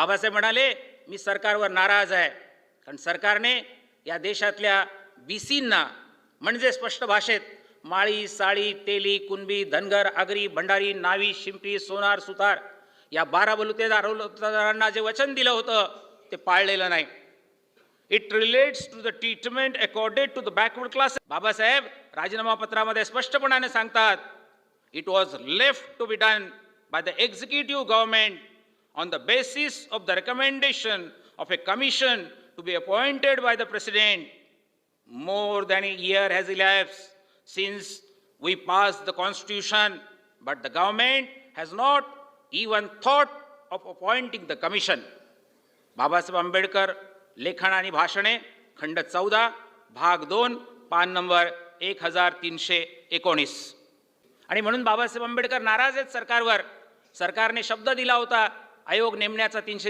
बाबासाहेब म्हणाले मी सरकारवर नाराज आहे. कारण सरकारने या देशातल्या बीसींना म्हणजे स्पष्ट भाषेत माळी साळी तेली कुणबी धनगर आगरी भंडारी नावी शिंपी सोनार सुतार या बारा बलुतेदारांना जे वचन दिलं होतं ते पाळलेलं नाही. It relates to the treatment accorded to the backward class Babasaheb राजीनामा पत्रामध्ये स्पष्टपणाने सांगतात it was left to be done by the executive government on the basis of the recommendation of a commission to be appointed by the president. More than a year has elapsed since we passed the constitution, but the government has not even thought of appointing the commission. Babasaheb Ambedkar लेखन आणि भाषणे खंड चौदा भाग दोन पान number एक हजार तीनशे एकोणीस आणि म्हणून बाबासाहेब आंबेडकर नाराज आहेत सरकारवर सरकारने शब्द दिला होता आयोग नेमण्याचा तीनशे